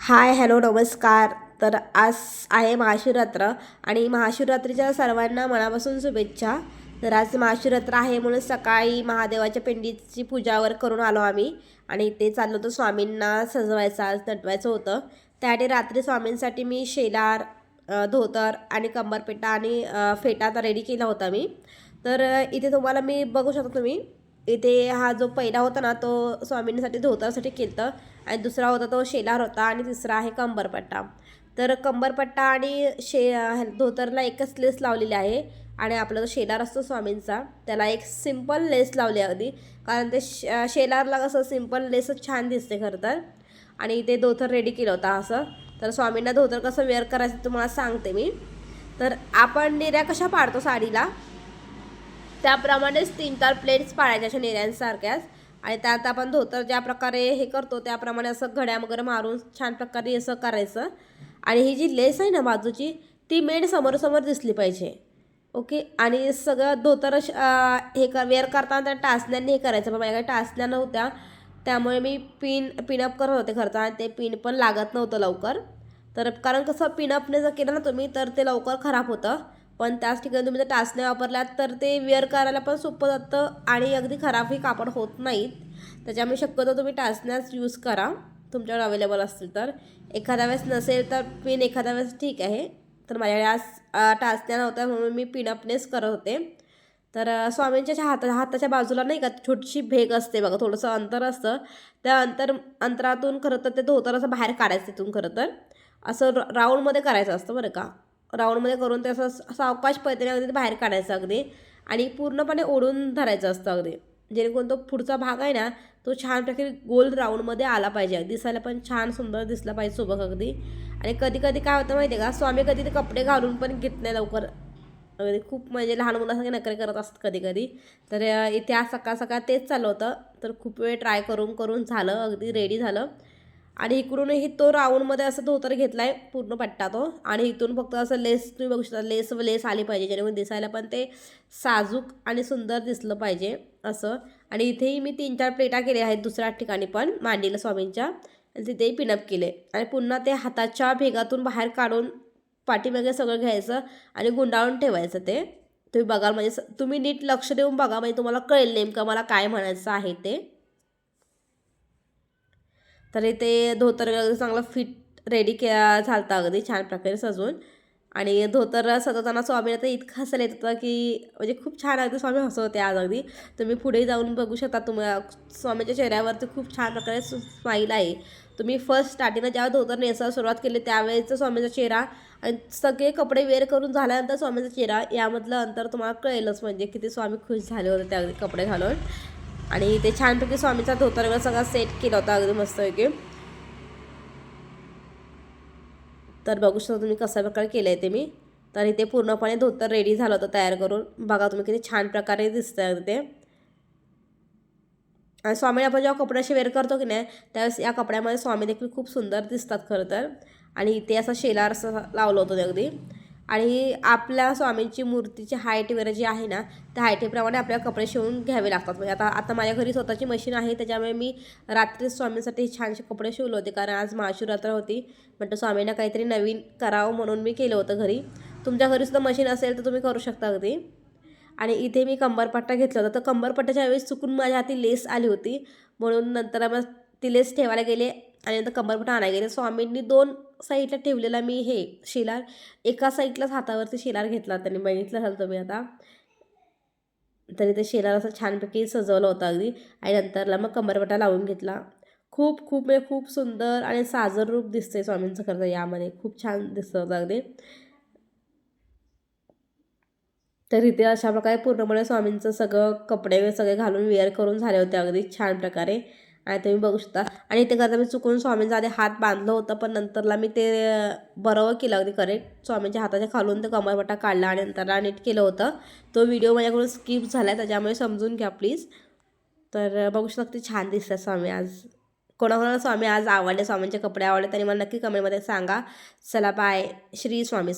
Hi hello नमस्कार. तर आज आहे महाशिवरात्र आणि महाशिवरात्रीच्या सर्वांना मनापासून शुभेच्छा. तर आज महाशिवरात्र आहे म्हणून सकाळी महादेवाच्या पिंडीची पूजावर करून आलो आम्ही आणि ते चाललो होतं स्वामींना सजवायचं आज नटवायचं होतं. त्यासाठी रात्री स्वामींसाठी मी शेलार धोतर आणि कंबरपेटा आणि फेटा आता रेडी केला होता मी. तर इथे तुम्हाला मी बघू शकता तुम्ही. इथे हा जो पहिला होता ना तो स्वामींसाठी धोतरसाठी केलं आणि दुसरा होता तो शेलार होता आणि तिसरा आहे कंबरपट्टा. तर कंबरपट्टा आणि शे धोतरला एकच लेस लावलेली आहे. आणि आपला जो शेलार असतो स्वामींचा त्याला एक सिंपल लेस लावली आहे अगदी कारण ते श शेलारला कसं सिंपल लेसच छान दिसते खरं तर. आणि इथे धोतर रेडी केलं होतं असं. तर स्वामींना धोतर कसं वेअर करायचं तुम्हाला सांगते मी. तर आपण निर्या कशा पाडतो साडीला? त्याप्रमाणेच तीन चार प्लेट्स पाळायच्या अशा नेऱ्यांसारख्याच आणि त्यात आपण धोतर ज्या प्रकारे हे करतो त्याप्रमाणे असं घड्या वगैरे मारून छान प्रकारे असं करायचं. आणि ही जी लेस आहे ना बाजूची ती मेन समोरासमोर दिसली पाहिजे. ओके? आणि सगळं धोतर हे कर वेअर करताना त्या टाचण्यांनी हे करायचं. पण माझ्याकडे टाचण्या नव्हत्या. त्यामुळे मी पिन पिनअप करत होते खरं आणि ते पिन पण लागत नव्हतं लवकर. तर कारण कसं पिनअपने जर केलं ना तुम्ही तर ते लवकर खराब होतं. पण त्याच ठिकाणी तुम्ही जर टाचण्या वापरल्यात तर ते वेअर करायला पण सोपं जातं आणि अगदी खराबही कापड होत नाहीत. त्याच्यामुळे शक्यतो तुम्ही टाचण्याच यूज करा. तुमच्याकडे अवेलेबल असतील तर. एखाद्या वेळेस नसेल तर पिन एखाद्या वेळेस ठीक आहे. तर माझ्याकडे आज टाचण्या नव्हत्या म्हणून मी पिनअपनेच करत होते. तर स्वामींच्या हात हाताच्या बाजूला नाही का छोटीशी भेग असते बघा थोडंसं अंतर असतं. त्या अंतर अंतरातून खरं तर ते धोतर असं बाहेर काढायचं तिथून खरं तर. असं राऊंडमध्ये करायचं असतं बरं का. राऊंडमध्ये करून ते असं सावकाश पद्धतीने अगदी बाहेर काढायचं अगदी. आणि पूर्णपणे ओढून धरायचं असतं अगदी. जेणेकरून तो पुढचा भाग आहे ना तो छान प्रकारे गोल राऊंडमध्ये आला पाहिजे. दिसायला पण छान सुंदर दिसला पाहिजे सोबत अगदी. आणि कधी कधी काय होतं माहिती आहे का स्वामी कधी ते कपडे घालून पण घेत नाही लवकर. अगदी खूप म्हणजे लहान मुलांसारखे नखरे करत असतात कधी कधी तर इथे आज सकाळ सकाळ तेच चाललं होतं. तर खूप वेळ ट्राय करून करून झालं अगदी रेडी झालं. आणि इकडूनही तो राऊंडमध्ये असं धोतर घेतला आहे पूर्ण पट्टा तो. आणि इथून फक्त असं लेस तुम्ही बघू शकता लेस लेस आली पाहिजे जेणेकरून दिसायला पण ते साजूक आणि सुंदर दिसलं पाहिजे असं. आणि इथेही मी तीन चार प्लेटा केल्या आहेत दुसऱ्या ठिकाणी पण मांडीला स्वामींच्या. आणि तिथेही पिनअप केले. आणि पुन्हा ते हाताच्या भेगातून बाहेर काढून पाठीमागे सगळं घ्यायचं आणि गुंडाळून ठेवायचं ते. तुम्ही बघाल म्हणजे स- तुम्ही नीट लक्ष देऊन बघा म्हणजे तुम्हाला कळेल नेमकं मला काय म्हणायचं आहे ते. तर इथे धोतर चांगलं फिट रेडी के झालता अगदी छान प्रकारे सजवून. आणि धोतर सजवताना स्वामीला तर इतकं हसायला येत होतं की म्हणजे खूप छान अगदी स्वामी हसवते आज अगदी. तुम्ही पुढे जाऊन बघू शकता तुम्हाला स्वामीच्या चेहऱ्यावरती खूप छान प्रकारे स्माईल आहे. तुम्ही फर्स्ट स्टार्टिंगला जेव्हा धोतर नेसायला सुरुवात केली त्यावेळेचा स्वामीचा चेहरा आणि सगळे कपडे वेअर करून झाल्यानंतर स्वामीचा चेहरा यामधलं अंतर तुम्हाला कळेलच म्हणजे किती स्वामी खुश झाले होते त्या कपडे घालून. आणि ते छानपैकी स्वामीचा धोतर वगैरे सगळा सेट केला होता. अगदी मस्तपैकी तर बघू शकता तुम्ही कशा प्रकारे केलं आहे ते मी. तर इथे पूर्णपणे धोतर रेडी झालं होतं तयार करून. बघा तुम्ही किती छान प्रकारे दिसतं आहे ते. आणि स्वामीने आपण जेव्हा कपड्याशी वेअर करतो की नाही त्यावेळेस या कपड्यामध्ये स्वामी देखील खूप सुंदर दिसतात खरं तर. आणि इथे असा शेलार असं लावलं होतं ते अगदी. आणि आपल्या स्वामींची मूर्तीची हाईट वगैरे जी आहे ना त्या हाईटीप्रमाणे आपल्याला कपडे शिवून घ्यावे लागतात. म्हणजे आता आता माझ्या घरी स्वतःची मशीन आहे त्याच्यामुळे मी रात्री स्वामींसाठी छानसे कपडे शिवले होते. कारण आज महाशिवरात्र होती म्हटलं स्वामींना काहीतरी नवीन करावं म्हणून मी केलं होतं घरी. तुमच्या घरीसुद्धा मशीन असेल तर तुम्ही करू शकता अगदी. आणि इथे मी कंबरपट्टा घेतला होता. तर कंबरपट्ट्याच्या वेळेस चुकून माझ्या हाती लेस आली होती. म्हणून नंतर मग ती लेस ठेवायला गेले. आणि नंतर कंबरपट्टा आणायला गेले. स्वामींनी दोन साईडला ठेवलेला मी हे शिलार एका साईडलाच हातावरती शिलार घेतला त्यांनी बघितलं असाल तुम्ही आता? तरी ते शेलार असं छानपैकी सजवलं होतं अगदी. आणि नंतरला मग कंबरपट्टा लावून घेतला. खूप खूप म्हणजे खूप सुंदर आणि साजर रूप दिसतंय स्वामींचं खरं तर यामध्ये. खूप छान दिसतं होतं अगदी. तर इथे अशा प्रकारे पूर्णपणे स्वामींचं सगळं कपडे सगळे घालून वेअर करून झाले होते अगदी छान प्रकारे. आणि तुम्ही बघू शकता. आणि ते करता मी चुकून स्वामींचा आधी हात बांधलं होतं पण नंतरला मी ते बरोबर केलं अगदी करेक्ट स्वामींच्या हाताच्या खालून ते कमरपट्टा काढला आणि नंतरला नीट केलं होतं. तो व्हिडिओ माझ्याकडून स्किप झाला आहे त्याच्यामुळे समजून घ्या प्लीज तर बघू शकता किती छान दिसतात स्वामी आज. कोणाकोणाला स्वामी आज आवडले स्वामींचे कपडे आवडले त्यांनी मला नक्की कमेंटमध्ये सांगा. चला बाय श्री स्वामी